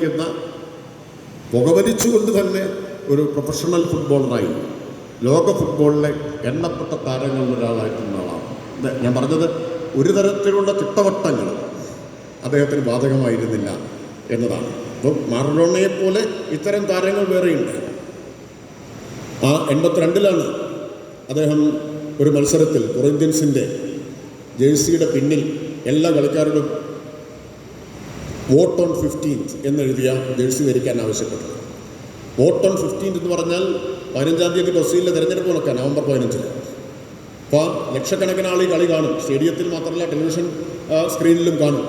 ക്കുന്ന പുകവലിച്ചുകൊണ്ട് തന്നെ ഒരു പ്രൊഫഷണൽ ഫുട്ബോളറായി ലോക ഫുട്ബോളിലെ എണ്ണപ്പെട്ട താരങ്ങളിൽ ഒരാളായിട്ടുള്ള ആളാണ്. ഞാൻ പറഞ്ഞത് ഒരു തരത്തിലുള്ള ചിട്ടവട്ടങ്ങൾ അദ്ദേഹത്തിന് ബാധകമായിരുന്നില്ല എന്നതാണ്. അപ്പം മാറഡോണയെ പോലെ ഇത്തരം താരങ്ങൾ വേറെയുണ്ട്. ആ എൺപത്തിരണ്ടിലാണ് അദ്ദേഹം ഒരു മത്സരത്തിൽ കൊറിന്ത്യൻസിന്റെ ജേഴ്സിയുടെ പിന്നിൽ എല്ലാ കളിക്കാരോടും വോട്ട് ഓൺ ഫിഫ്റ്റീൻത്ത് എന്നെഴുതിയ ജേഴ്സി ധരിക്കാൻ ആവശ്യപ്പെട്ടത്. വോട്ട് ഓൺ ഫിഫ്റ്റീൻത്ത് എന്ന് പറഞ്ഞാൽ പതിനഞ്ചാം തീയതി ബ്രസീലിലെ തെരഞ്ഞെടുപ്പ് നടക്കാൻ നവംബർ പതിനഞ്ചിന്. അപ്പോൾ ലക്ഷക്കണക്കിന് ആൾ ഈ കളി കാണും. സ്റ്റേഡിയത്തിൽ മാത്രമല്ല ടെലിവിഷൻ സ്ക്രീനിലും കാണും.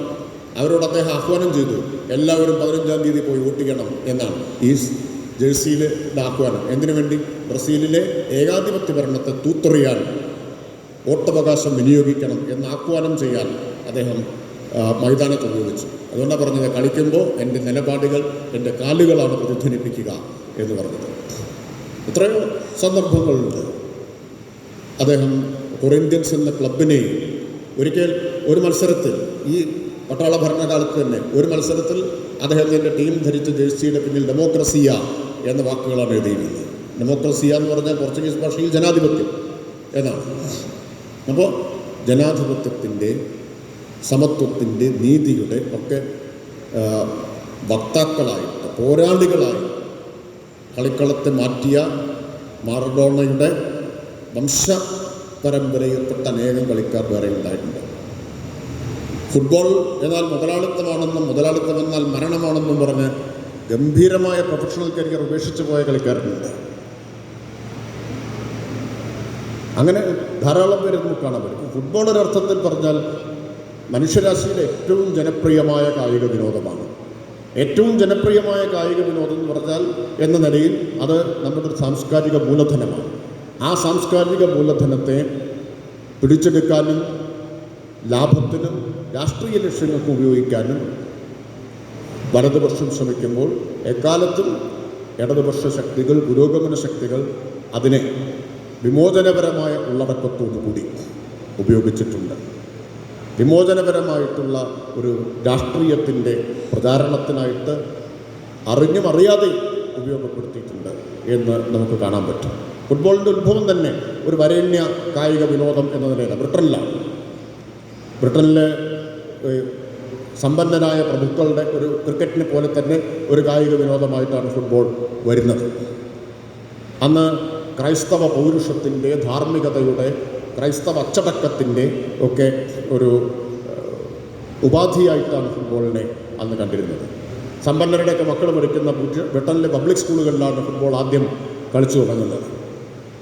അവരോട് അദ്ദേഹം ആഹ്വാനം ചെയ്തു എല്ലാവരും പതിനഞ്ചാം തീയതി പോയി വോട്ട് ചെയ്യണം എന്നാണ്. ഈ ജേഴ്സിയിൽ ആഹ്വാനം. എന്തിനു വേണ്ടി? ബ്രസീലിലെ ഏകാധിപത്യ ഭരണത്തെ തൂത്തെറിയാൻ വോട്ടവകാശം വിനിയോഗിക്കണം എന്ന് ആഹ്വാനം ചെയ്യാൻ അദ്ദേഹം മൈതാനത്ത് ഉപയോഗിച്ചു. അതുകൊണ്ടാണ് പറഞ്ഞത് കളിക്കുമ്പോൾ എന്റെ നിലപാടുകൾ എന്റെ കാലുകളാണ് പ്രതിധ്വനിപ്പിക്കുക എന്ന് പറഞ്ഞത്. എത്രയോ സന്ദർഭങ്ങളുണ്ട്. അദ്ദേഹം കൊറിന്ത്യൻസ് എന്ന ക്ലബിനെ ഒരിക്കൽ ഒരു മത്സരത്തിൽ ഈ പട്ടാള ഭരണകാലത്ത് തന്നെ ഒരു മത്സരത്തിൽ അദ്ദേഹത്തിന്റെ ടീം ധരിച്ച ജേഴ്സിയുടെ പിന്നിൽ ഡെമോക്രസിയ എന്ന വാക്കുകളാണ് എഴുതിയിരുന്നത്. ഡെമോക്രസിയ എന്ന് പറഞ്ഞാൽ പോർച്ചുഗീസ് ഭാഷയിൽ ജനാധിപത്യം എന്നാണ്. അപ്പോൾ ജനാധിപത്യത്തിന്റെ സമത്വത്തിന്റെ നീതിയുടെ ഒക്കെ വക്താക്കളായിട്ട് പോരാളികളായി കളിക്കളത്തെ മാറ്റിയ മാറഡോണയുടെ വംശ പരമ്പരയിൽപ്പെട്ട അനേകം കളിക്കാർ വേറെ ഉണ്ടായിട്ടുണ്ട്. ഫുട്ബോൾ എന്നാൽ മുതലാളിത്തമാണെന്നും മുതലാളിത്തം എന്നാൽ മരണമാണെന്നും പറഞ്ഞ് ഗംഭീരമായ പ്രൊഫഷണൽ കരിയർ ഉപേക്ഷിച്ചു പോയ കളിക്കാരുണ്ട്. അങ്ങനെ ധാരാളം പേര് നമുക്ക് കാണാൻ പറ്റും. ഫുട്ബോൾ ഒരർത്ഥത്തിൽ പറഞ്ഞാൽ മനുഷ്യരാശിയിലെ ഏറ്റവും ജനപ്രിയമായ കായിക വിനോദമാണ്. ഏറ്റവും ജനപ്രിയമായ കായിക വിനോദം എന്ന് പറഞ്ഞാൽ എന്ന നിലയിൽ അത് നമ്മുടെ ഒരു സാംസ്കാരിക മൂലധനമാണ്. ആ സാംസ്കാരിക മൂലധനത്തെ പിടിച്ചെടുക്കാനും ലാഭത്തിനും രാഷ്ട്രീയ ലക്ഷ്യങ്ങൾക്ക് ഉപയോഗിക്കാനും വലതുപക്ഷം ശ്രമിക്കുമ്പോൾ എക്കാലത്തും ഇടതുപക്ഷ ശക്തികൾ പുരോഗമന ശക്തികൾ അതിനെ വിമോചനപരമായ ഉള്ളടക്കത്തോടു കൂടി ഉപയോഗിച്ചിട്ടുണ്ട്. വിമോചനപരമായിട്ടുള്ള ഒരു രാഷ്ട്രീയത്തിന്റെ പ്രചാരണത്തിനായിട്ട് അറിഞ്ഞും അറിയാതെ ഉപയോഗപ്പെടുത്തിയിട്ടുണ്ട് എന്ന് നമുക്ക് കാണാൻ പറ്റും. ഫുട്ബോളിന്റെ ഉത്ഭവം തന്നെ ഒരു വരേണ്യ കായിക വിനോദം എന്ന നിലയിലാണ്. ബ്രിട്ടനിലാണ്. ബ്രിട്ടനിലെ സമ്പന്നരായ പ്രഭുക്കളുടെ ഒരു ക്രിക്കറ്റിനെ പോലെ തന്നെ ഒരു കായിക വിനോദമായിട്ടാണ് ഫുട്ബോൾ വരുന്നത്. അന്ന് ക്രൈസ്തവ പൗരുഷത്തിന്റെ ധാർമ്മികതയുടെ ക്രൈസ്തവ അച്ചടക്കത്തിന്റെ ഒക്കെ ഒരു ഉപാധിയായിട്ടാണ് ഫുട്ബോളിനെ അന്ന് കണ്ടിരുന്നത്. സമ്പന്നരുടെയൊക്കെ മക്കൾ പഠിക്കുന്ന ബ്രിട്ട- ബ്രിട്ടനിലെ പബ്ലിക് സ്കൂളുകളിലാണ് ഫുട്ബോൾ ആദ്യം കളിച്ചു തുടങ്ങുന്നത്.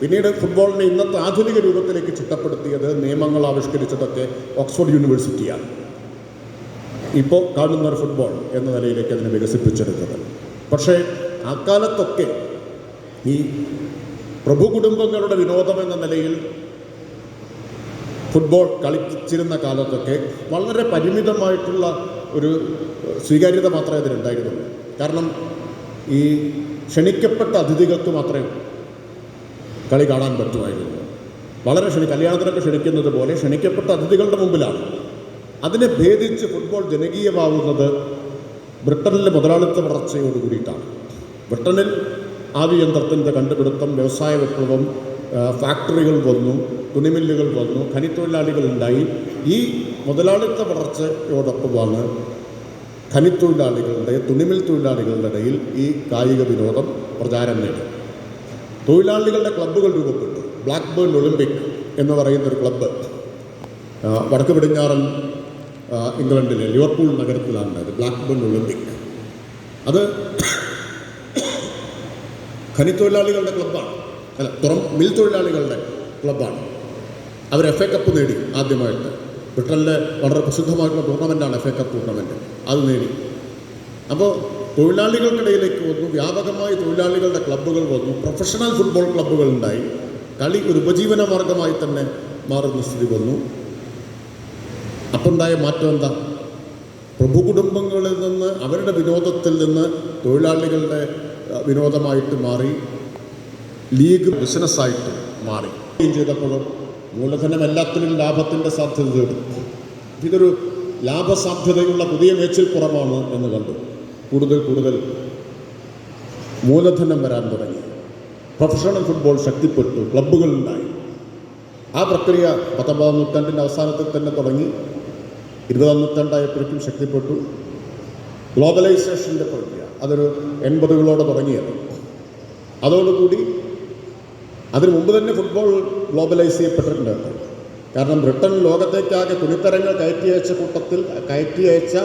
പിന്നീട് ഫുട്ബോളിനെ ഇന്നത്തെ ആധുനിക രൂപത്തിലേക്ക് ചിട്ടപ്പെടുത്തിയത് നിയമങ്ങൾ ആവിഷ്കരിച്ചതൊക്കെ ഓക്സ്ഫോർഡ് യൂണിവേഴ്സിറ്റിയാണ്. ഇപ്പോൾ കാണുന്ന ഒരു ഫുട്ബോൾ എന്ന നിലയിലേക്ക് അതിനെ വികസിപ്പിച്ചെടുത്തത്. പക്ഷേ അക്കാലത്തൊക്കെ ഈ പ്രഭു കുടുംബങ്ങളുടെ വിനോദം എന്ന നിലയിൽ ഫുട്ബോൾ കളിച്ചിരുന്ന കാലത്തൊക്കെ വളരെ പരിമിതമായിട്ടുള്ള ഒരു സ്വീകാര്യത മാത്രമേ അതിനുണ്ടായിരുന്നുള്ളൂ കാരണം ഈ ക്ഷണിക്കപ്പെട്ട അതിഥികൾക്ക് മാത്രമേ കളി കാണാൻ പറ്റുമായിരുന്നു. വളരെ ക്ഷണി കല്യാണത്തിനൊക്കെ ക്ഷണിക്കുന്നത് പോലെ ക്ഷണിക്കപ്പെട്ട അതിഥികളുടെ മുമ്പിലാണ്. അതിനെ ഭേദിച്ച് ഫുട്ബോൾ ജനകീയമാവുന്നത് ബ്രിട്ടനിലെ മുതലാളിത്ത വളർച്ചയോട് കൂടിയിട്ടാണ്. ബ്രിട്ടനിൽ ആവിയന്ത്രത്തിന്റെ കണ്ടുപിടുത്തം വ്യവസായ വിപ്ലവം ഫാക്ടറികൾ വന്നു. തുണിമില്ലുകൾ വന്നു ഖനിത്തൊഴിലാളികൾ ഉണ്ടായി ഈ മുതലാളിത്ത വളർച്ചയോടൊപ്പമാണ് ഖനിത്തൊഴിലാളികളുടെ തുണിമിൽ തൊഴിലാളികളുടെ ഇടയിൽ ഈ കായിക വിനോദം പ്രചാരം നേടി. തൊഴിലാളികളുടെ ക്ലബ്ബുകൾ രൂപപ്പെട്ടു. ബ്ലാക്ക് ബേൺ ഒളിമ്പിക് എന്ന് പറയുന്ന ഒരു ക്ലബ്ബ് വടക്ക് പടിഞ്ഞാറൻ ഇംഗ്ലണ്ടിലെ ലിവർപൂൾ നഗരത്തിലാണ് ഉണ്ടായത് ബ്ലാക്ക് ബേൺ ഒളിമ്പിക്. അത് ഖനിത്തൊഴിലാളികളുടെ ക്ലബ്ബാണ്. അല്ല തുറം മിൽ തൊഴിലാളികളുടെ ക്ലബ്ബാണ്. അവർ എഫ് എ കപ്പ് നേടി ആദ്യമായിട്ട്. ബ്രിട്ടനിലെ വളരെ പ്രസിദ്ധമായിട്ടുള്ള ടൂർണമെന്റാണ് എഫ് എ കപ്പ് ടൂർണമെന്റ് അത് നേടി. അപ്പോൾ തൊഴിലാളികൾക്കിടയിലേക്ക് വന്നു വ്യാപകമായി തൊഴിലാളികളുടെ ക്ലബ്ബുകൾ വന്നു പ്രൊഫഷണൽ ഫുട്ബോൾ ക്ലബ്ബുകൾ ഉണ്ടായി. കളി ഒരു ഉപജീവന മാർഗമായി തന്നെ മാറുന്ന സ്ഥിതി വന്നു. അപ്പുണ്ടായ മാറ്റം എന്താ? പ്രഭു കുടുംബങ്ങളിൽ നിന്ന് അവരുടെ വിനോദത്തിൽ നിന്ന് തൊഴിലാളികളുടെ വിനോദമായിട്ട് മാറി. ലീഗ് ബിസിനസ്സായിട്ട് മാറി. ചെയ്തപ്പോഴും മൂലധനം എല്ലാത്തിനും ലാഭത്തിന്റെ സാധ്യതയുണ്ട് ഇതൊരു ലാഭസാധ്യതയുള്ള പുതിയ മേച്ചിൽപ്പുറമാണ് എന്ന് കണ്ടു. കൂടുതൽ കൂടുതൽ മൂലധനം വരാൻ തുടങ്ങി. പ്രൊഫഷണൽ ഫുട്ബോൾ ശക്തിപ്പെട്ടു ക്ലബ്ബുകളുണ്ടായി ആ പ്രക്രിയ പത്തൊമ്പതാം നൂറ്റാണ്ടിന്റെ അവസാനത്തിൽ തന്നെ തുടങ്ങി. ഇരുപതാം നൂറ്റാണ്ടായപ്പോഴേക്കും ശക്തിപ്പെട്ടു. ഗ്ലോബലൈസേഷന്റെ പ്രക്രിയ അതൊരു എൺപതുകളോടെ തുടങ്ങിയത്. അതോടുകൂടി അതിനു മുമ്പ് തന്നെ ഫുട്ബോൾ ഗ്ലോബലൈസ് ചെയ്യപ്പെട്ടിട്ടുണ്ട്. കാരണം ബ്രിട്ടൻ ലോകത്തേക്കാകെ തുണിത്തരങ്ങൾ കയറ്റി അയച്ച കൂട്ടത്തിൽ കയറ്റി അയച്ച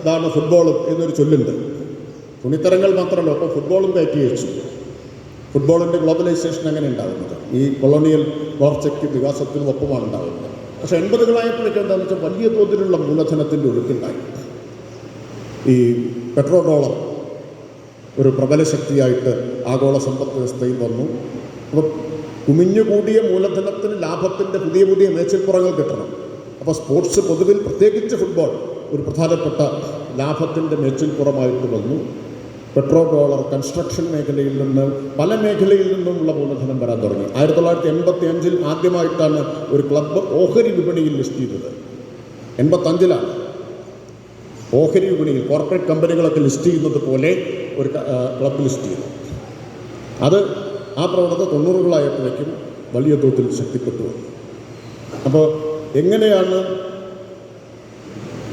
ഇതാണ് ഫുട്ബോളും എന്നൊരു ചൊല്ലുണ്ട്. തുണിത്തരങ്ങൾ മാത്രമല്ല അപ്പോൾ ഫുട്ബോളും കയറ്റി അയച്ചു. ഫുട്ബോളിന്റെ ഗ്ലോബലൈസേഷൻ അങ്ങനെ ഉണ്ടാകുന്നത് ഈ കൊളോണിയൽ വളർച്ചയ്ക്ക് വികാസത്തിനും ഒപ്പമാണ് ഉണ്ടാകുന്നത് പക്ഷെ എൺപതുകളായപ്പോഴേക്കും എന്താണെന്ന് വെച്ചാൽ വലിയ തോതിലുള്ള മൂലധനത്തിന്റെ ഒഴുക്കുണ്ടായി. ഈ പെട്രോൾ ഡോളർ ഒരു പ്രബല ശക്തിയായിട്ട് ആഗോള സമ്പദ് വ്യവസ്ഥയിൽ വന്നു. അപ്പോൾ കുമിഞ്ഞുകൂടിയ മൂലധനത്തിന് ലാഭത്തിന്റെ പുതിയ പുതിയ മേച്ചിൽപ്പുറങ്ങൾ കിട്ടണം. അപ്പോൾ സ്പോർട്സ് പൊതുവിൽ പ്രത്യേകിച്ച് ഫുട്ബോൾ ഒരു പ്രധാനപ്പെട്ട ലാഭത്തിന്റെ മേച്ചിൽപ്പുറമായിട്ട് വന്നു. പെട്രോ ഡോളർ കൺസ്ട്രക്ഷൻ മേഖലയിൽ നിന്ന് പല മേഖലയിൽ നിന്നുമുള്ള മൂലധനം വരാൻ തുടങ്ങി. ആയിരത്തി തൊള്ളായിരത്തി എൺപത്തി അഞ്ചിൽ ആദ്യമായിട്ടാണ് ഒരു ക്ലബ്ബ് ഓഹരി വിപണിയിൽ ലിസ്റ്റ് ചെയ്തത്. എൺപത്തഞ്ചിലാണ് ഓഹരി വിപണിയിൽ കോർപ്പറേറ്റ് കമ്പനികളൊക്കെ ലിസ്റ്റ് ചെയ്യുന്നത് പോലെ ഒരു ക്ലബ് ക്ലബ്ബ് ലിസ്റ്റ് ചെയ്തു. അത് ആ പ്രവണത തൊണ്ണൂറുകളായപ്പോഴേക്കും വലിയ തോതിൽ ശക്തിപ്പെട്ടു. വന്നു അപ്പോൾ എങ്ങനെയാണ്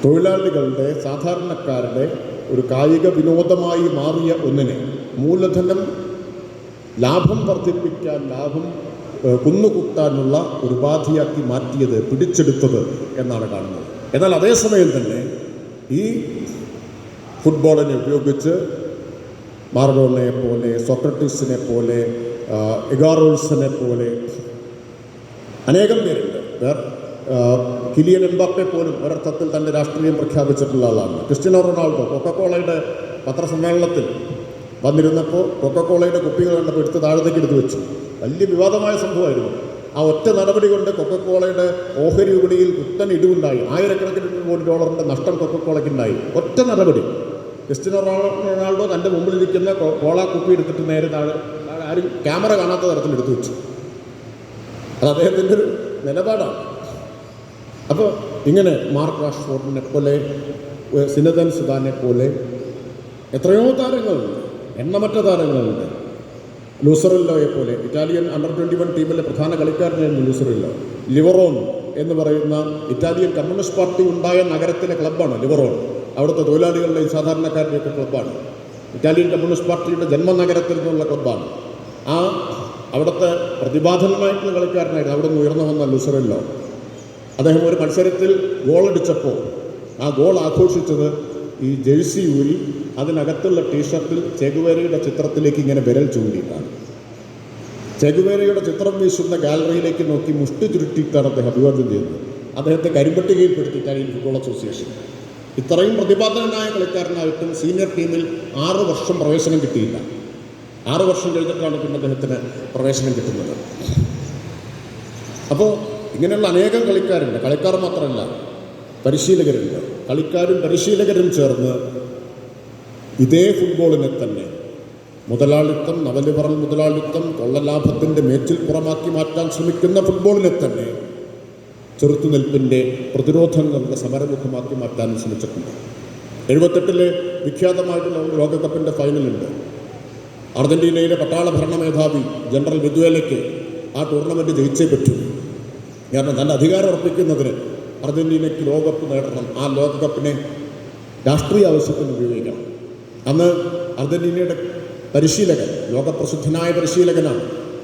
തൊഴിലാളികളുടെ സാധാരണക്കാരുടെ ഒരു കായിക വിനോദമായി മാറിയ ഒന്നിനെ മൂലധനം ലാഭം വർദ്ധിപ്പിക്കാൻ ലാഭം കുന്നുകുത്താനുള്ള ഒരു ഉപാധിയാക്കി മാറ്റിയത് പിടിച്ചെടുത്തത് എന്നാണ് കാണുന്നത്. എന്നാൽ അതേസമയം തന്നെ ഈ ഫുട്ബോളിനെ ഉപയോഗിച്ച് മാറഡോണയെ പോലെ സോക്രട്ടീസിനെ പോലെ എഗാറോൾസിനെ പോലെ അനേകം പേരുണ്ട്. കിലിയൻ എംബാപ്പെ പോലും ഒരർത്ഥത്തിൽ തന്റെ രാഷ്ട്രീയം പ്രഖ്യാപിച്ചിട്ടുള്ള ആളാണ്. ക്രിസ്ത്യനോ റൊണാൾഡോ കൊക്കക്കോളയുടെ പത്രസമ്മേളനത്തിൽ വന്നിരുന്നപ്പോൾ കൊക്കക്കോളയുടെ കുപ്പികൾ കണ്ടപ്പോൾ എടുത്ത് താഴത്തേക്ക് എടുത്തു വെച്ചു. വലിയ വിവാദമായ സംഭവമായിരുന്നു. ആ ഒറ്റ നടപടി കൊണ്ട് കൊക്കക്കോളയുടെ ഓഹരി വിപണിയിൽ കുത്തൻ ഇടിവുണ്ടായി. ആയിരക്കണക്കിന് കോടി ഡോളറിന്റെ നഷ്ടം കൊക്കക്കോളയ്ക്കുണ്ടായി ഒറ്റ നടപടി. ക്രിസ്ത്യനോ റൊണാൾഡോ തന്റെ മുമ്പിലിരിക്കുന്ന കോള കുപ്പി എടുത്തിട്ട് നേരെ താഴെ ആരും ക്യാമറ കാണാത്ത തരത്തിൽ എടുത്തു വെച്ചു. അത് അദ്ദേഹത്തിന്റെ ഒരു നിലപാടാണ്. അപ്പോൾ ഇങ്ങനെ മാർക്ക് റാഷ്ഫോർഡിനെ പോലെ സിനദൻ സുദാനെ പോലെ എത്രയോ താരങ്ങളുണ്ട് എണ്ണമറ്റ താരങ്ങളുണ്ട്. ലൂസറില്ലോയെ പോലെ ഇറ്റാലിയൻ അണ്ടർ ട്വന്റി വൺ ടീമിലെ പ്രധാന കളിക്കാരനായിരുന്നു ലൂസറില്ലോ. ലിവറോൺ എന്ന് പറയുന്ന ഇറ്റാലിയൻ കമ്മ്യൂണിസ്റ്റ് പാർട്ടി ഉണ്ടായ നഗരത്തിലെ ക്ലബ്ബാണ് ലിവറോൺ. അവിടുത്തെ തൊഴിലാളികളുടെയും സാധാരണക്കാരുടെയൊക്കെ ക്ലബ്ബാണ് ഇറ്റാലിയൻ കമ്മ്യൂണിസ്റ്റ് പാർട്ടിയുടെ ജന്മനഗരത്തിൽ നിന്നുള്ള ക്ലബ്ബാണ് ആ അവിടുത്തെ പ്രതിഭാധനമായിട്ടുള്ള കളിക്കാരനായിരുന്നു. അവിടെ നിന്ന് ഉയർന്നു വന്ന ലുസറല്ലോ. അദ്ദേഹം ഒരു മത്സരത്തിൽ ഗോളടിച്ചപ്പോൾ ആ ഗോൾ ആഘോഷിച്ചത് ഈ ജേഴ്സി ഊരി അതിനകത്തുള്ള ടീഷർട്ടിൽ ചെഗുവേരയുടെ ചിത്രത്തിലേക്ക് ഇങ്ങനെ വിരൽ ചൂണ്ടിയിട്ടാണ്. ചെഗുവേരയുടെ ചിത്രം വീശുന്ന ഗാലറിയിലേക്ക് നോക്കി മുഷ്ടി ചുരുട്ടിയിട്ടാണ് അദ്ദേഹം അഭിവാദ്യം ചെയ്തത്. അദ്ദേഹത്തെ കരിമ്പട്ടികയിൽപ്പെടുത്തി ഇറ്റാലിയൻ ഫുട്ബോൾ അസോസിയേഷൻ ഇത്രയും പ്രതിപാദനനായ കളിക്കാരനായിട്ടും സീനിയർ ടീമിൽ ആറ് വർഷം പ്രവേശനം കിട്ടിയില്ല. ആറ് വർഷം കഴിഞ്ഞിട്ടാണ് പിന്നെ അദ്ദേഹത്തിന് പ്രവേശനം കിട്ടുന്നത്. അപ്പോൾ ഇങ്ങനെയുള്ള അനേകം കളിക്കാരുണ്ട്. കളിക്കാർ മാത്രമല്ല പരിശീലകരുണ്ട്. കളിക്കാരും പരിശീലകരും ചേർന്ന് ഇതേ ഫുട്ബോളിനെ തന്നെ മുതലാളിത്തം നവലിബറൽ മുതലാളിത്തം കൊള്ളലാഭത്തിന്റെ മേച്ചിൽ പുറമാക്കി മാറ്റാൻ ശ്രമിക്കുന്ന ഫുട്ബോളിനെ തന്നെ ചെറുത്തുനിൽപ്പിന്റെ പ്രതിരോധങ്ങളുടെ സമരമുഖമാക്കി മാറ്റാൻ ശ്രമിച്ചിട്ടുണ്ട്. എഴുപത്തെട്ടിലെ വിഖ്യാതമായിട്ടുള്ള ലോകകപ്പിന്റെ ഫൈനലുണ്ട്. അർജന്റീനയിലെ പട്ടാള ഭരണ മേധാവി ജനറൽ വെദ്വേലയ്ക്ക് ആ ടൂർണമെന്റ് ജയിച്ചേ പറ്റൂ. കാരണം തന്റെ അധികാരം ഉറപ്പിക്കുന്നതിന് അർജന്റീനയ്ക്ക് ലോകകപ്പ് നേടണം. ആ ലോകകപ്പിനെ രാഷ്ട്രീയ ആവശ്യത്തിന് ഉപയോഗിക്കണം. അന്ന് അർജന്റീനയുടെ പരിശീലകൻ ലോകപ്രസിദ്ധനായ പരിശീലകനാണ്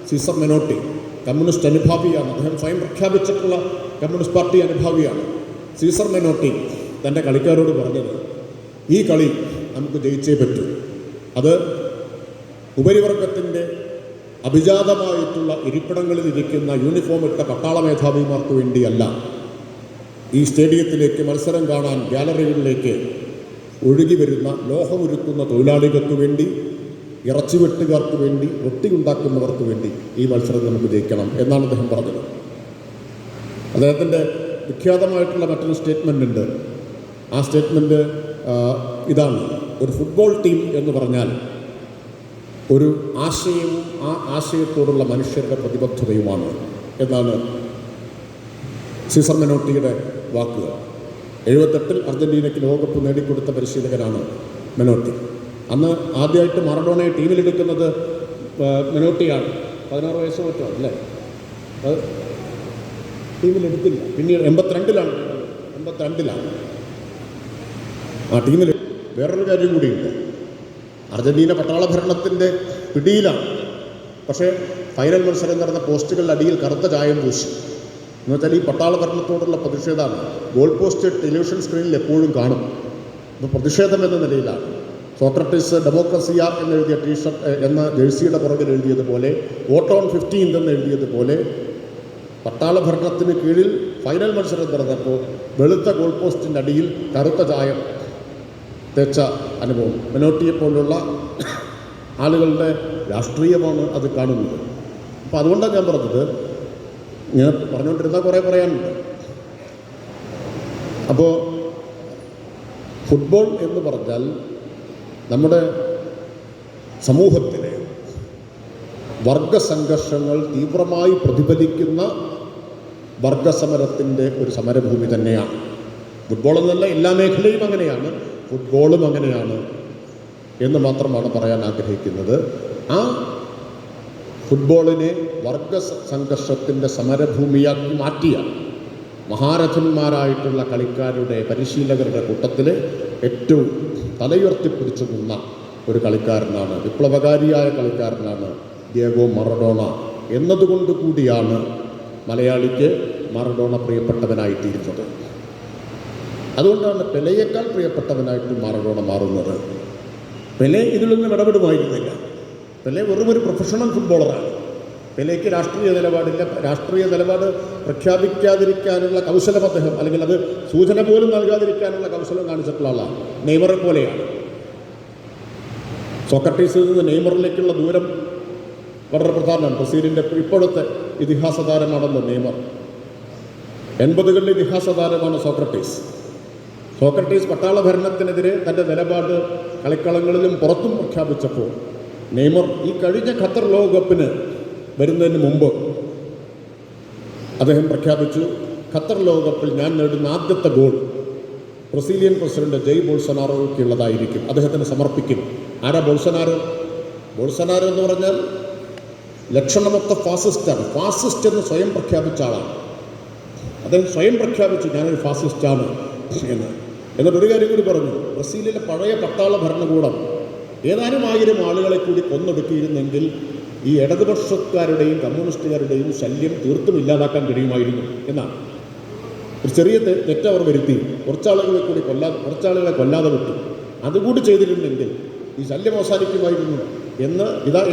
സീസർ മെനോട്ടി കമ്മ്യൂണിസ്റ്റ് അനുഭാവിയാണ്. അദ്ദേഹം സ്വയം പ്രഖ്യാപിച്ചിട്ടുള്ള കമ്മ്യൂണിസ്റ്റ് പാർട്ടി അനുഭാവിയാണ് സീസർ മെനോട്ടി. തന്റെ കളിക്കാരോട് പറഞ്ഞത് ഈ കളി നമുക്ക് ജയിച്ചേ പറ്റൂ. അത് ഉപരിവർഗത്തിന്റെ അഭിജാതമായിട്ടുള്ള ഇരിപ്പിടങ്ങളിൽ ഇരിക്കുന്ന യൂണിഫോം ഇട്ട പട്ടാള മേധാവിമാർക്ക് വേണ്ടിയല്ല ഈ സ്റ്റേഡിയത്തിലേക്ക് മത്സരം കാണാൻ ഗാലറികളിലേക്ക് ഒഴുകി വരുന്ന ലോഹമൊരുക്കുന്ന തൊഴിലാളികൾക്ക് വേണ്ടി ഇറച്ചി വെട്ടുകാർക്ക് വേണ്ടി റൊട്ടി ഉണ്ടാക്കുന്നവർക്ക് വേണ്ടി ഈ മത്സരം നമുക്ക് ജയിക്കണം എന്നാണ് അദ്ദേഹം പറഞ്ഞത്. അദ്ദേഹത്തിന്റെ വിഖ്യാതമായിട്ടുള്ള മറ്റൊരു സ്റ്റേറ്റ്മെന്റ് ഉണ്ട്. ആ സ്റ്റേറ്റ്മെന്റ് ഇതാണ്. ഒരു ഫുട്ബോൾ ടീം എന്ന് പറഞ്ഞാൽ ഒരു ആശയവും ആ ആശയത്തോടുള്ള മനുഷ്യരുടെ പ്രതിബദ്ധതയുമാണ് എന്നാണ് സീസർ മെനോട്ടിയുടെ വാക്കുകൾ. എഴുപത്തെട്ടിൽ അർജന്റീനയ്ക്ക് ലോകകപ്പ് നേടിക്കൊടുത്ത പരിശീലകനാണ് മെനോട്ടി. അന്ന് ആദ്യമായിട്ട് മറഡോണയെ ടീമിലെടുക്കുന്നത് മെനോട്ടിയാണ്. പതിനാറ് വയസ്സ് മറ്റോ അല്ലേ? അത് ടീമിലെടുത്തില്ല പിന്നീട് എൺപത്തിരണ്ടിലാണ് എൺപത്തിരണ്ടിലാണ്. ആ ടീമിൽ വേറൊരു കാര്യം കൂടിയുണ്ട്. അർജന്റീന പട്ടാള ഭരണത്തിന്റെ പിടിയിലാണ്. പക്ഷേ ഫൈനൽ മത്സരം നടന്ന പോസ്റ്റുകളുടെ അടിയിൽ കറുത്ത ചായം പൂശി. എന്നുവെച്ചാൽ ഈ പട്ടാള ഭരണത്തോടുള്ള പ്രതിഷേധമാണ് ഗോൾ പോസ്റ്റ് ടെലിവിഷൻ സ്ക്രീനിൽ എപ്പോഴും കാണും. ഇത് പ്രതിഷേധം എന്ന നിലയിലാണ്. സോക്രട്ടീസ് ഡെമോക്രസിയ എന്നെഴുതിയ ടീഷർട്ട് എന്ന ജേഴ്സിയുടെ പുറകിൽ എഴുതിയതുപോലെ വോട്ട് ഓൺ ഫിഫ്റ്റീൻത് എന്ന് എഴുതിയതുപോലെ പട്ടാള ഭരണത്തിന് കീഴിൽ ഫൈനൽ മത്സരം നടന്നപ്പോൾ വെളുത്ത ഗോൾ പോസ്റ്റിന്റെ അടിയിൽ കറുത്ത ചായം തേച്ച അനുഭവം. മെനോട്ടിയെ പോലുള്ള ആളുകളുടെ രാഷ്ട്രീയമാണ് അത് കാണുന്നത്. അപ്പോൾ അതുകൊണ്ടാണ് ഞാൻ പറഞ്ഞത് ഞാൻ പറഞ്ഞുകൊണ്ടിരുന്ന കുറേ പറയാനുണ്ട്. അപ്പോൾ ഫുട്ബോൾ എന്ന് പറഞ്ഞാൽ നമ്മുടെ സമൂഹത്തിലെ വർഗസംഘർഷങ്ങൾ തീവ്രമായി പ്രതിഫലിക്കുന്ന വർഗസമരത്തിന്റെ ഒരു സമരഭൂമി തന്നെയാണ്. ഫുട്ബോൾ എന്നല്ല എല്ലാ മേഖലയും അങ്ങനെയാണ്. ഫുട്ബോളും അങ്ങനെയാണ് എന്ന് മാത്രമാണ് പറയാൻ ആഗ്രഹിക്കുന്നത്. ആ ഫുട്ബോളിനെ വർഗ സംഘർഷത്തിന്റെ സമരഭൂമിയാക്കി മാറ്റിയ മഹാരഥന്മാരായിട്ടുള്ള കളിക്കാരുടെ പരിശീലകരുടെ കൂട്ടത്തിൽ ഏറ്റവും തലയുയർത്തിപ്പിടിച്ചു നിന്ന ഒരു കളിക്കാരനാണ് വിപ്ലവകാരിയായ കളിക്കാരനാണ് ഡിയഗോ മറഡോണ. എന്നതുകൊണ്ട് കൂടിയാണ് മലയാളിക്ക് മറഡോണ പ്രിയപ്പെട്ടവനായിത്തീരുന്നത്. അതുകൊണ്ടാണ് പെലയേക്കാൾ പ്രിയപ്പെട്ടവനായിട്ട് മാറഡോണ മാറുന്നത്. പെലെ ഇതിലൊന്നും ഇടപെടുമായിരുന്നില്ല. പെലെ വെറും ഒരു പ്രൊഫഷണൽ ഫുട്ബോളറാണ് പെലേക്ക് രാഷ്ട്രീയ നിലപാടില്ല. രാഷ്ട്രീയ നിലപാട് പ്രഖ്യാപിക്കാതിരിക്കാനുള്ള കൗശലം അദ്ദേഹം അല്ലെങ്കിൽ അത് സൂചന പോലും നൽകാതിരിക്കാനുള്ള കൗശലം കാണിച്ചിട്ടുള്ള ആളാണ്. നെയ്മറെ പോലെയാണ്. സോക്രട്ടീസിൽ നിന്ന് നെയ്മറിലേക്കുള്ള ദൂരം വളരെ പ്രധാനമാണ്. ബ്രസീലിന്റെ ഇപ്പോഴത്തെ ഇതിഹാസ താരമാണല്ലോ നെയ്മർ. എൺപതുകളിലെ ഇതിഹാസ താരമാണ് സോക്രട്ടീസ്. സോക്രട്ടീസ് പട്ടാള ഭരണത്തിനെതിരെ തന്റെ നിലപാട് കളിക്കളങ്ങളിലും പുറത്തും പ്രഖ്യാപിച്ചപ്പോൾ നെയ്മർ ഈ കഴിഞ്ഞ ഖത്തർ ലോകകപ്പിന് വരുന്നതിന് മുമ്പ് അദ്ദേഹം പ്രഖ്യാപിച്ചു ഖത്തർ ലോകകപ്പിൽ ഞാൻ നേടുന്ന ആദ്യത്തെ ഗോൾ ബ്രസീലിയൻ പ്രസിഡന്റ് ജയ് ബോൾസനാറോയ്ക്കുള്ളതായിരിക്കും അദ്ദേഹത്തിന് സമർപ്പിക്കും. ആരാ ബോൾസനാരോ? ബോൾസനാരോ എന്ന് പറഞ്ഞാൽ ലക്ഷണമൊത്ത ഫാസിസ്റ്റാണ്. ഫാസിസ്റ്റ് എന്ന് സ്വയം പ്രഖ്യാപിച്ച ആളാണ്. അദ്ദേഹം സ്വയം പ്രഖ്യാപിച്ചു ഞാനൊരു ഫാസിസ്റ്റാണ് എന്ന്. എന്നിട്ട് ഒരു കാര്യം കൂടി പറഞ്ഞു. ബ്രസീലിലെ പഴയ പട്ടാള ഭരണകൂടം ഏതാനും ആയിരം ആളുകളെ കൂടി കൊന്നൊടുക്കിയിരുന്നെങ്കിൽ ഈ ഇടതുപക്ഷക്കാരുടെയും കമ്മ്യൂണിസ്റ്റുകാരുടെയും ശല്യം തീർത്തും ഇല്ലാതാക്കാൻ കഴിയുമായിരുന്നു എന്നാണ്. ഒരു ചെറിയ തെറ്റവർ തെറ്റ് വരുത്തി. കുറച്ചാളുകളെ കൂടി കൊല്ലാതെ കുറച്ചാളുകളെ കൊല്ലാതെ വിട്ടു. അതുകൂടി ചെയ്തിരുന്നെങ്കിൽ ഈ ശല്യം അവസാനിക്കുമായിരുന്നു എന്ന് ഇതാ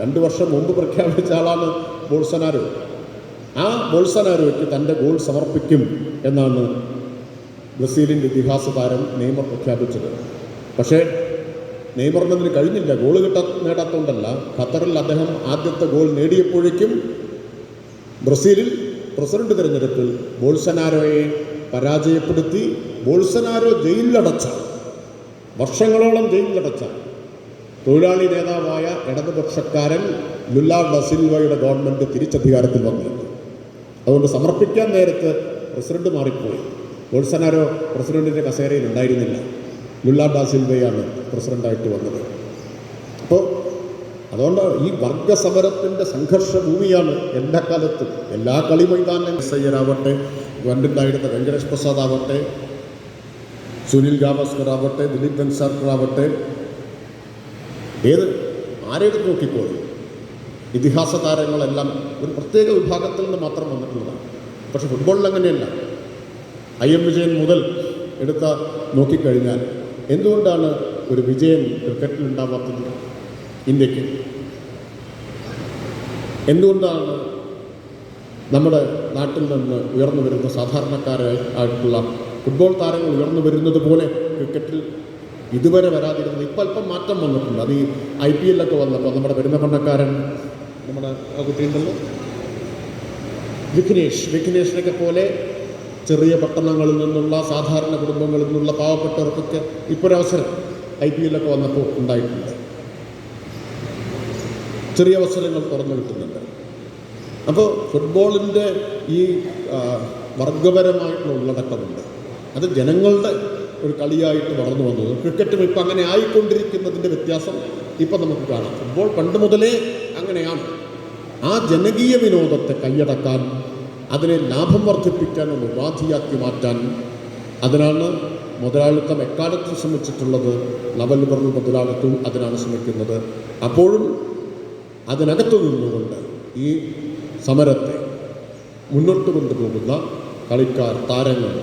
രണ്ട് വർഷം മുമ്പ് പ്രഖ്യാപിച്ച ആളാണ് ബോൾസനാരോ. ആ ബോൾസനാരോയ്ക്ക് തന്റെ ഗോൾ സമർപ്പിക്കും എന്നാണ് ബ്രസീലിന്റെ ഇതിഹാസ താരം നെയ്മർ പ്രഖ്യാപിച്ചത്. പക്ഷേ നെയ്മറിനതിന് കഴിഞ്ഞില്ല. ഗോൾ കിട്ടാ നേടാത്തതുകൊണ്ടല്ല ഖത്തറിൽ അദ്ദേഹം ആദ്യത്തെ ഗോൾ നേടിയപ്പോഴേക്കും ബ്രസീലിൽ പ്രസിഡന്റ് തിരഞ്ഞെടുപ്പിൽ ബോൾസനാരോയെ പരാജയപ്പെടുത്തി. ബോൾസനാരോ ജയിലിലടച്ച വർഷങ്ങളോളം ജയിലിലടച്ച തൊഴിലാളി നേതാവായ ഇടതുപക്ഷക്കാരൻ ലുല്ല ഡസിൽവയുടെ ഗവൺമെന്റ് തിരിച്ചധികാരത്തിൽ വന്നിരുന്നു. അതുകൊണ്ട് സമർപ്പിക്കാൻ നേരത്ത് പ്രസിഡന്റ് മാറിപ്പോയി. ബോൾസനാരോ പ്രസിഡന്റിന്റെ കസേരയിൽ ഉണ്ടായിരുന്നില്ല. ലുല്ല ഡാസിൽവയാണ് പ്രസിഡന്റായിട്ട് വന്നത്. അപ്പോൾ അതുകൊണ്ട് ഈ വർഗസമരത്തിന്റെ സംഘർഷ ഭൂമിയാണ് എല്ലാ കാലത്തും. എല്ലാ കളി മൈതാനം സയ്യരാവട്ടെ വണ്ടുണ്ടായിരുന്ന വെങ്കടേഷ് പ്രസാദ് ആവട്ടെ സുനിൽ ഗാവസ്കർ ആവട്ടെ ദിലീപ് ബൻസാർക്കർ ആവട്ടെ ഏത് ആരെടുത്ത് നോക്കിപ്പോയി ഇതിഹാസ താരങ്ങളെല്ലാം ഒരു പ്രത്യേക വിഭാഗത്തിൽ നിന്ന് മാത്രം വന്നിട്ടുള്ളതാണ്. പക്ഷെ ഫുട്ബോളിൽ അങ്ങനെയല്ല. ഐ എം വിജയൻ മുതൽ എടുത്ത നോക്കിക്കഴിഞ്ഞാൽ എന്തുകൊണ്ടാണ് ഒരു വിജയം ക്രിക്കറ്റിൽ ഉണ്ടാവാത്തത്? ഇന്ത്യയ്ക്ക്. എന്തുകൊണ്ടാണ് നമ്മുടെ നാട്ടിൽ നിന്ന് ഉയർന്നു വരുന്ന സാധാരണക്കാരായിട്ടുള്ള ഫുട്ബോൾ താരങ്ങൾ ഉയർന്നു വരുന്നത് പോലെ ക്രിക്കറ്റിൽ ഇതുവരെ വരാതിരുന്നത് ഇപ്പം അല്പം മാറ്റം വന്നിട്ടുണ്ട്. അത് ഈ ഐ പി എല്ലൊക്കെ വന്നപ്പോൾ നമ്മുടെ പെരുമക്കണ്ണക്കാരൻ നമ്മുടെ കുട്ടിയുണ്ടല്ലോ വിഘ്നേഷ്. വിഘ്നേഷിനൊക്കെ പോലെ ചെറിയ പട്ടണങ്ങളിൽ നിന്നുള്ള സാധാരണ കുടുംബങ്ങളിൽ നിന്നുള്ള പാവപ്പെട്ടവർക്കൊക്കെ അവസരം ഐ പി എല്ലൊക്കെ വന്നപ്പോൾ ഉണ്ടായിട്ടുണ്ട്. ചെറിയ അവസരങ്ങൾ തുറന്നു കിട്ടുന്നുണ്ട്. അപ്പോൾ ഫുട്ബോളിന്റെ ഈ വർഗപരമായിട്ടുള്ള ഉള്ളടക്കമുണ്ട് അത് ജനങ്ങളുടെ ഒരു കളിയായിട്ട് വളർന്നു വന്നത്. ക്രിക്കറ്റും ഇപ്പം അങ്ങനെ ആയിക്കൊണ്ടിരിക്കുന്നതിന്റെ വ്യത്യാസം ഇപ്പം നമുക്ക് കാണാം. ഫുട്ബോൾ പണ്ട് മുതലേ അങ്ങനെയാണ്. ആ ജനകീയ വിനോദത്തെ കൈയടക്കാൻ അതിനെ ലാഭം വർദ്ധിപ്പിക്കാനുള്ള ഉപാധിയാക്കി മാറ്റാൻ. അതിനാണ് മുതലാളിത്തം എക്കാലത്ത് ശ്രമിച്ചിട്ടുള്ളത്. നവലിബറൽ മുതലാളിത്തവും അതിനാണ് ശ്രമിക്കുന്നത്. അപ്പോഴും അതിനകത്തു നിന്നുകൊണ്ട് ഈ സമരത്തെ മുന്നോട്ട് കൊണ്ടുപോകുന്ന കളിക്കാർ താരങ്ങൾ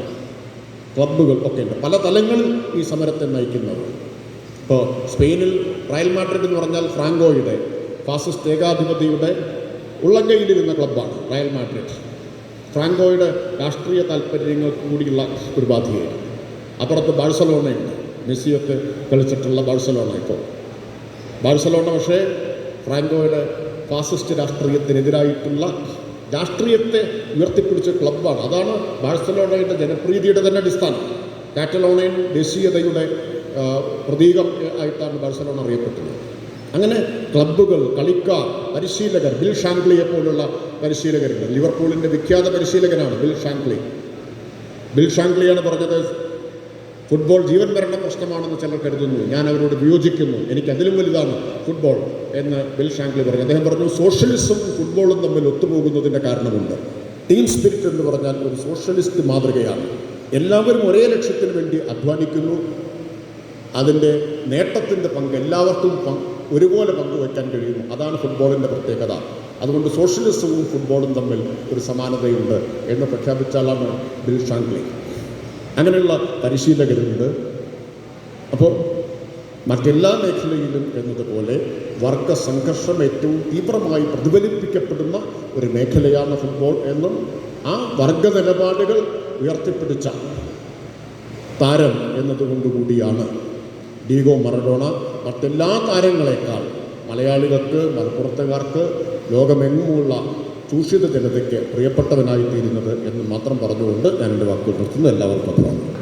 ക്ലബ്ബുകൾ ഒക്കെ ഉണ്ട്. പല തലങ്ങളിൽ ഈ സമരത്തെ നയിക്കുന്നവർ ഇപ്പോൾ സ്പെയിനിൽ റയൽ മാഡ്രിഡ് എന്ന് പറഞ്ഞാൽ ഫ്രാങ്കോയുടെ ഫാസിസ്റ്റ് ഏകാധിപതിയുടെ ഉള്ളങ്കയിലിരുന്ന ക്ലബ്ബാണ് റയൽ മാഡ്രിഡ്. ഫ്രാങ്കോയുടെ രാഷ്ട്രീയ താല്പര്യങ്ങൾക്ക് കൂടിയുള്ള ഒരു ബാധ്യതയാണ്. അപ്പുറത്ത് ബാഴ്സലോണയുണ്ട്. മെസ്സിയൊക്കെ കളിച്ചിട്ടുള്ള ബാഴ്സലോണ ഇപ്പോൾ. ബാഴ്സലോണ പക്ഷേ ഫ്രാങ്കോയുടെ ഫാസിസ്റ്റ് രാഷ്ട്രീയത്തിനെതിരായിട്ടുള്ള രാഷ്ട്രീയത്തെ ഉയർത്തിപ്പിടിച്ച ക്ലബ്ബാണ്. അതാണ് ബാഴ്സലോണയുടെ ജനപ്രീതിയുടെ തന്നെ അടിസ്ഥാനം. കാറ്റലോണയൻ ദേശീയതയുടെ പ്രതീകം ആയിട്ടാണ് ബാഴ്സലോണ അറിയപ്പെട്ടത്. അങ്ങനെ ക്ലബ്ബുകൾ കളിക്കാർ പരിശീലകർ ബിൽ ഷാങ്ക്ലിയെ പോലുള്ള പരിശീലകരുണ്ട്. ലിവർപൂളിന്റെ വിഖ്യാത പരിശീലകനാണ് ബിൽ ഷാങ്ക്ലി. ബിൽ ഷാങ്ക്ലിയാണ് പറഞ്ഞത് ഫുട്ബോൾ ജീവൻ മരണ പ്രശ്നമാണെന്ന് ചിലർ കരുതുന്നു. ഞാൻ അവരോട് വിയോജിക്കുന്നു. എനിക്ക് അതിലും വലുതാണ് ഫുട്ബോൾ എന്ന് ബിൽ ഷാങ്ക്ലി പറഞ്ഞു. അദ്ദേഹം പറഞ്ഞു സോഷ്യലിസം ഫുട്ബോളും തമ്മിൽ ഒത്തുപോകുന്നതിന്റെ കാരണമുണ്ട്. ടീം സ്പിരിറ്റ് എന്ന് പറഞ്ഞാൽ ഒരു സോഷ്യലിസ്റ്റ് മാതൃകയാണ്. എല്ലാവരും ഒരേ ലക്ഷ്യത്തിന് വേണ്ടി അധ്വാനിക്കുന്നു. അതിന്റെ നേട്ടത്തിന്റെ പങ്ക് എല്ലാവർക്കും ഒരുപോലെ പങ്കുവയ്ക്കാൻ കഴിയുന്നു. അതാണ് ഫുട്ബോളിന്റെ പ്രത്യേകത. അതുകൊണ്ട് സോഷ്യലിസവും ഫുട്ബോളും തമ്മിൽ ഒരു സമാനതയുണ്ട് എന്ന് പ്രഖ്യാപിച്ചാലാണ് ബിൽ ഷാങ്ക്ലി അങ്ങനെയുള്ള പരിശീലകരുണ്ട്. അപ്പോൾ മറ്റെല്ലാ മേഖലയിലും എന്നതുപോലെ വർഗ സംഘർഷം ഏറ്റവും തീവ്രമായി പ്രതിഫലിപ്പിക്കപ്പെടുന്ന ഒരു മേഖലയാണ് ഫുട്ബോൾ എന്നും ആ വർഗ നിലപാടുകൾ ഉയർത്തിപ്പിടിച്ച താരം എന്നതുകൊണ്ടുകൂടിയാണ് ഡീഗോ മറഡോണ. മറ്റെല്ലാ കാര്യങ്ങളേക്കാൾ മലയാളികൾക്ക് മലപ്പുറത്തുകാർക്ക് ലോകമെങ്ങുമുള്ള ചൂഷിത ജനതയ്ക്ക് പ്രിയപ്പെട്ടവനായിത്തീരുന്നത് എന്ന് മാത്രം പറഞ്ഞുകൊണ്ട് ഞാൻ എന്റെ വാക്കുകൾ നിർത്തുന്നു. എല്ലാവർക്കും അഭിപ്രായം